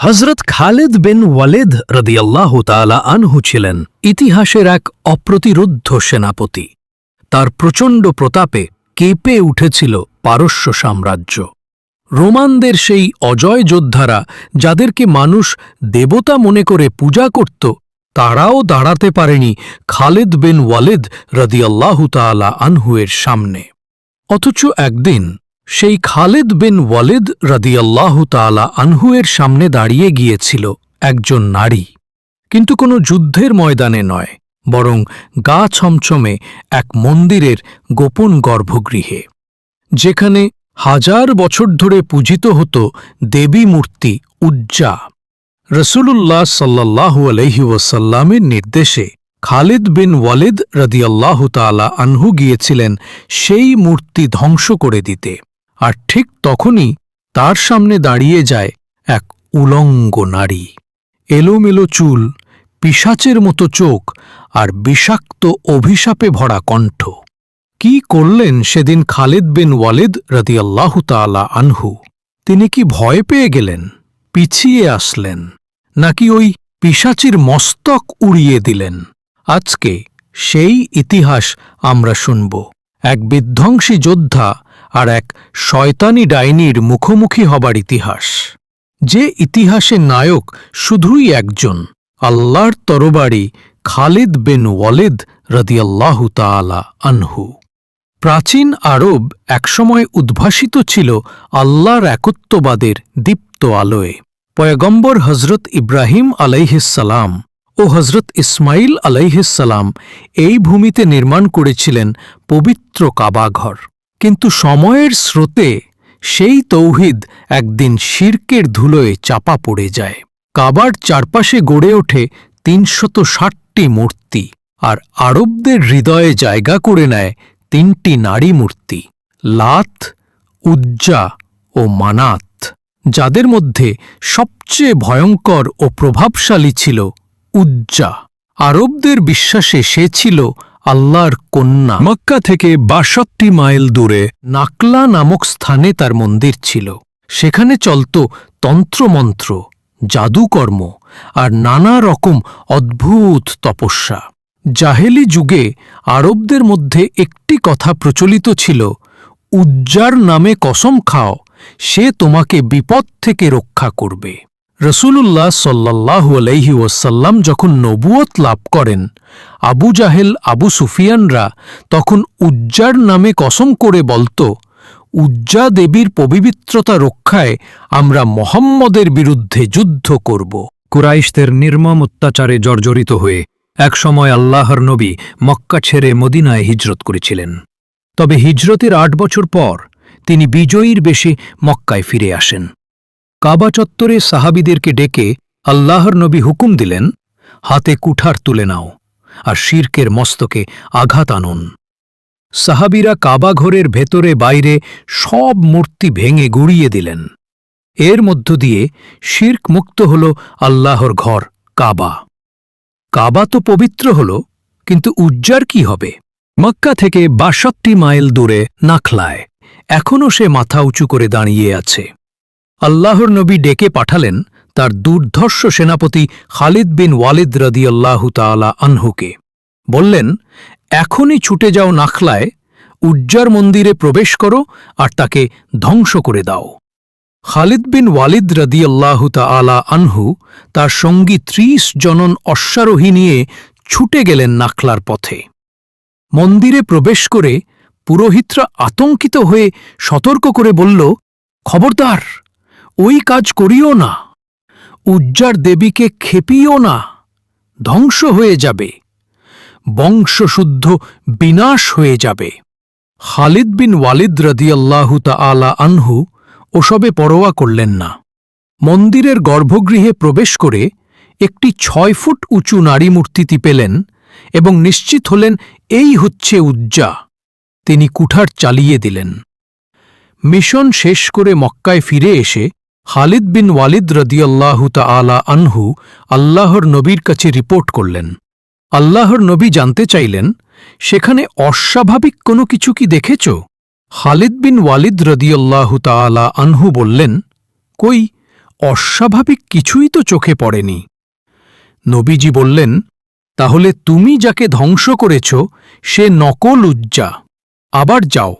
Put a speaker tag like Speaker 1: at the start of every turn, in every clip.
Speaker 1: হজরত খালেদ বিন ওয়ালেদ রদিয়াল্লাহ তালা আনহু ছিলেন ইতিহাসের এক অপ্রতিরোধ্য সেনাপতি। তার প্রচণ্ড প্রতাপে কেঁপে উঠেছিল পারস্য সাম্রাজ্য। রোমানদের সেই অজয় যোদ্ধারা যাদেরকে মানুষ দেবতা মনে করে পূজা করত, তারাও দাঁড়াতে পারেনি খালেদ বিন ওয়ালেদ রদিয়াল্লাহু তালা আনহুয়ের সামনে। অথচ একদিন সেই খালেদ বিন ওয়ালিদ রদিয়াল্লাহু তালা আনহুয়ের সামনে দাঁড়িয়ে গিয়েছিল একজন নারী। কিন্তু কোনো যুদ্ধের ময়দানে নয়, বরং গা ছমছমে এক মন্দিরের গোপন গর্ভগৃহে, যেখানে হাজার বছর ধরে পূজিত হতো দেবী মূর্তি উজ্জা। রসুলুল্লাহ সাল্লাহু আলহি ওয়াসাল্লামের নির্দেশে খালিদ বিন ওয়ালিদ রদিয়াল্লাহু তালা আনহু গিয়েছিলেন সেই মূর্তি ধ্বংস করে দিতে। আর ঠিক তখনই তার সামনে দাঁড়িয়ে যায় এক উলঙ্গ নারী। এলোমেলো চুল পিসাচের মতো চোখ আর বিষাক্ত অভিশাপে ভরা কণ্ঠ। কি করলেন সেদিন খালিদ বিন ওয়ালিদ রদিয়াল্লাহু তালা আনহু? তিনি কি ভয় পেয়ে গেলেন? পিছিয়ে আসলেন? নাকি ওই পিসাচির মস্তক উড়িয়ে দিলেন? আজকে সেই ইতিহাস আমরা শুনব। এক বিধ্বংসী যোদ্ধা আর এক শয়তানি ডাইনির মুখোমুখি হবার ইতিহাস। যে ইতিহাসের নায়ক শুধুই একজন, আল্লাহর তরবারি খালিদ বিন ওয়ালিদ রদিয়াল্লাহু তালা আনহু। প্রাচীন আরব একসময় উদ্ভাসিত ছিল আল্লাহর একত্ববাদের দীপ্ত আলোয়। পয়গম্বর হজরত ইব্রাহিম আলাইহিসালাম ও হজরত ইসমাইল আলাইহিসালাম এই ভূমিতে নির্মাণ করেছিলেন পবিত্র কাবাঘর। কিন্তু সময়ের স্রোতে সেই তৌহিদ একদিন শির্কের ধুলোয় চাপা পড়ে যায়। কাবার চারপাশে গড়ে ওঠে তিনশত ষাটটি মূর্তি আর আরবদের হৃদয়ে জায়গা করে নেয় তিনটি নারী মূর্তি, লাত, উজ্জা ও মানাত, যাদের মধ্যে সবচেয়ে ভয়ঙ্কর ও প্রভাবশালী ছিল উজ্জা। আরবদের বিশ্বাসে সে ছিল আল্লাহর কন্যা। মক্কা থেকে বাষট্টি মাইল দূরে নাকলা নামক স্থানে তার মন্দির ছিল। সেখানে চলত তন্ত্রমন্ত্র জাদুকর্ম আর নানা রকম অদ্ভুত তপস্যা। জাহেলি যুগে আরবদের মধ্যে একটি কথা প্রচলিত ছিল উজ্জার নামে কসম খাও সে তোমাকে বিপদ থেকে রক্ষা করবে। রসুলুল্লাহ সাল্লাহু আলহি ওয়াসাল্লাম যখন নবুয়ত লাভ করেন, আবু জাহেল, আবু সুফিয়ানরা তখন উজ্জার নামে কসম করে বলত, উজ্জা দেবীর পবিত্রতা রক্ষায় আমরা মোহাম্মদের বিরুদ্ধে যুদ্ধ করব। কুরাইশদের নির্মম অত্যাচারে জর্জরিত হয়ে একসময় আল্লাহর নবী মক্কা ছেড়ে মদিনায় হিজরত করেছিলেন। তবে হিজরতের আট বছর পর তিনি বিজয়ীর বেশে মক্কায় ফিরে আসেন। কাবা চত্বরে সাহাবিদেরকে ডেকে আল্লাহর নবী হুকুম দিলেন, হাতে কুঠার তুলে নাও আর শির্কের মস্তকে আঘাত আনুন। সাহাবিরা কাবা ঘরের ভেতরে বাইরে সব মূর্তি ভেঙে গুড়িয়ে দিলেন। এর মধ্য দিয়ে শির্ক মুক্ত হল আল্লাহর ঘর, কাবা। কাবা তো পবিত্র হল, কিন্তু উজ্জার কি হবে? মক্কা থেকে বাষট্টি মাইল দূরে নাখলায় এখনও সে মাথা উঁচু করে দাঁড়িয়ে আছে। আল্লাহর নবী ডেকে পাঠালেন তার দুর্ধর্ষ সেনাপতি খালিদ বিন ওয়ালিদ রদিয়াল্লাহু তালা আনহুকে। বললেন, এখনই ছুটে যাও নাখলায়, উজ্জার মন্দিরে প্রবেশ করো আর তাকে ধ্বংস করে দাও। খালিদ বিন ওয়ালিদ রদিয়াল্লাহু তালা আনহু তার সঙ্গী ত্রিশ জনন অশ্বারোহী নিয়ে ছুটে গেলেন নাখলার পথে। মন্দিরে প্রবেশ করে পুরোহিতরা আতঙ্কিত হয়ে সতর্ক করে বলল, খবরদার ওই কাজ করিও না। উজ্জার দেবীকে খেপিও না। ধ্বংস হয়ে যাবে। বংশশুদ্ধ বিনাশ হয়ে যাবে। খালিদ বিন ওয়ালিদ রদিয়াল্লাহু আলা আনহু ওসবে পরোয়া করলেন না। মন্দিরের গর্ভগৃহে প্রবেশ করে একটি ছয় ফুট উঁচু নারী মূর্তিটি পেলেন এবং নিশ্চিত হলেন এই হচ্ছে উজ্জা। তিনি কুঠার চালিয়ে দিলেন। মিশন শেষ করে মক্কায় ফিরে এসে খালিদ বিন ওয়ালিদ রদিয়াল্লাহু আলা আনহু আল্লাহর নবীর কাছে রিপোর্ট করলেন। আল্লাহর নবী জানতে চাইলেন, সেখানে অস্বাভাবিক কোনো কিছু কি দেখেছ? খালিদ বিন ওয়ালিদ রদিয়াল্লাহু তালা আনহু বললেন, কই, অস্বাভাবিক কিছুই তো চোখে পড়েনি। নবীজি বললেন, তাহলে তুমি যাকে ধ্বংস করেছ, সে নকল উজ্জা। আবার যাও,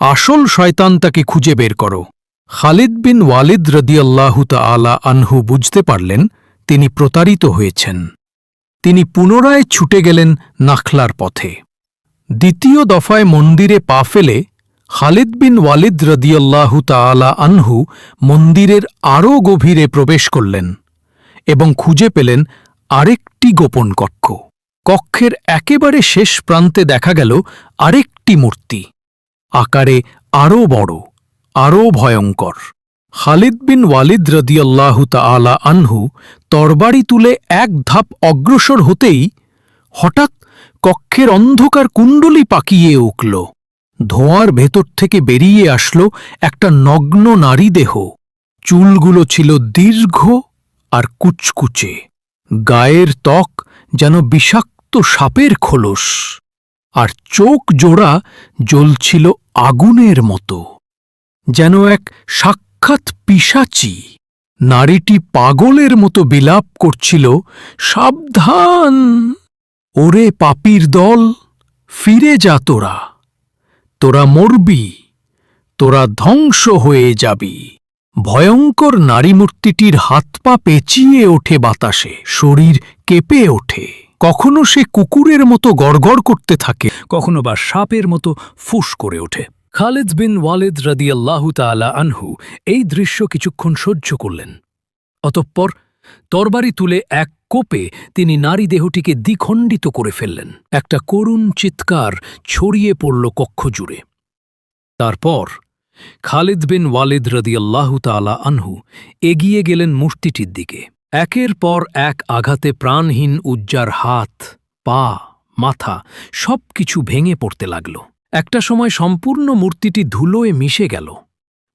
Speaker 1: আসল শয়তান তাকে খুঁজে বের করো। খালিদ বিন ওয়ালিদ রদিয়াল্লাহু আলা আনহু বুঝতে পারলেন তিনি প্রতারিত হয়েছেন। তিনি পুনরায় ছুটে গেলেন নাখলার পথে। দ্বিতীয় দফায় মন্দিরে পা ফেলে খালিদ বিন ওয়ালিদ রদিয়াল্লাহু তাআলা আনহু মন্দিরের আরও গভীরে প্রবেশ করলেন এবং খুঁজে পেলেন আরেকটি গোপন কক্ষ। কক্ষের একেবারে শেষ প্রান্তে দেখা গেল আরেকটি মূর্তি। আকারে আরও বড়। আরও ভয়ঙ্কর। খালিদ বিন ওয়ালিদ রদিয়াল্লাহু তাআলা আনহু তরবারি তুলে এক ধাপ অগ্রসর হতেই হঠাৎ কক্ষের অন্ধকার কুণ্ডলি পাকিয়ে উঠল। ধোঁয়ার ভেতর থেকে বেরিয়ে আসল একটা নগ্ন নারী দেহ চুলগুলো ছিল দীর্ঘ আর কুচকুচে। গায়ের ত্বক যেন বিষাক্ত সাপের খোলস। আর চোখ জোড়া জ্বলছিল আগুনের মতো। যেন এক সাক্ষাৎ পিসাচি নারীটি পাগলের মতো বিলাপ করছিল, সাবধান। ওরে পাপির দল, ফিরে যা তোরা। তোরা মরবি, তোরা ধ্বংস হয়ে যাবি। ভয়ঙ্কর নারীমূর্তিটির হাত পা পেঁচিয়ে ওঠে বাতাসে, শরীর কেঁপে ওঠে। কখনো সে কুকুরের মতো গড়গড় করতে থাকে, কখনো বা সাপের মতো ফুস করে ওঠে। খালিদ বিন ওয়ালিদ রদিয়াল্লাহু তাআলা আনহু এই দৃশ্য কিছুক্ষণ সহ্য করলেন। অতঃপর তরবারি তুলে এক কোপে তিনি নারী দেহটিকে দ্বিখণ্ডিত করে ফেললেন। একটা করুণ চিৎকার ছড়িয়ে পড়ল কক্ষ জুড়ে। তারপর খালিদ বিন ওয়ালিদ রদিয়াল্লাহু তাআলা আনহু এগিয়ে গেলেন মূর্তিটির দিকে। একের পর এক আঘাতে প্রাণহীন উজ্জার হাত, পা, মাথা সব কিছু ভেঙে পড়তে লাগল। একটা সময় সম্পূর্ণ মূর্তিটি ধুলোয় মিশে গেল।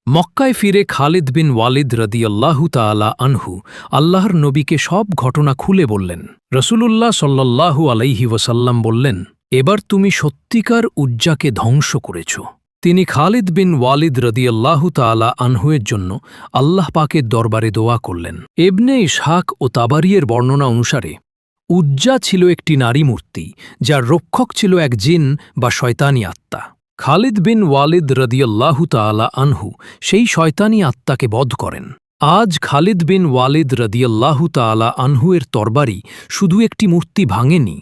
Speaker 1: মক্কায় ফিরে খালিদ বিন ওয়ালিদ রদিয়াল্লাহু তাআলা আনহু আল্লাহর নবীকে সব ঘটনা খুলে বললেন। রসূলুল্লাহ সাল্লাল্লাহু আলাইহি ওয়াসাল্লাম বললেন, এবার তুমি সত্যিকার উজ্জাকে ধ্বংস করেছ। তিনি খালিদ বিন ওয়ালিদ রদিয়াল্লাহু তাআলা আনহুয়ের জন্য আল্লাহ পাকের দরবারে দোয়া করলেন। এবনে ইসহাক ও তাবারিয়ের বর্ণনা অনুসারে উজ্জা ছিল একটি নারী মূর্তি, যার রক্ষক ছিল এক জিন বা শয়তানি আত্মা। খালিদ বিন ওয়ালিদ রদিয়াল্লাহু তাআলা আনহু সেই শয়তানি আত্মাকে বধ করেন। আজ খালিদ বিন ওয়ালিদ রদিয়াল্লাহু তাআলা আনহুয়ের তরবারি শুধু একটি মূর্তি ভাঙেনি,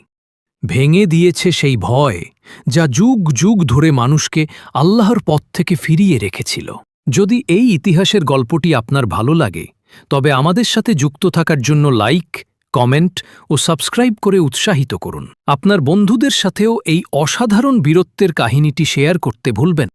Speaker 1: ভেঙে দিয়েছে সেই ভয়, যা যুগ যুগ ধরে মানুষকে আল্লাহর পথ থেকে ফিরিয়ে রেখেছিল। যদি এই ইতিহাসের গল্পটি আপনার ভালো লাগে, তবে আমাদের সাথে যুক্ত থাকার জন্য লাইক কমেন্ট ও সাবস্ক্রাইব করে উৎসাহিত করুন। আপনার বন্ধুদের সাথেও এই অসাধারণ বীরত্বের কাহিনীটি শেয়ার করতে ভুলবেন।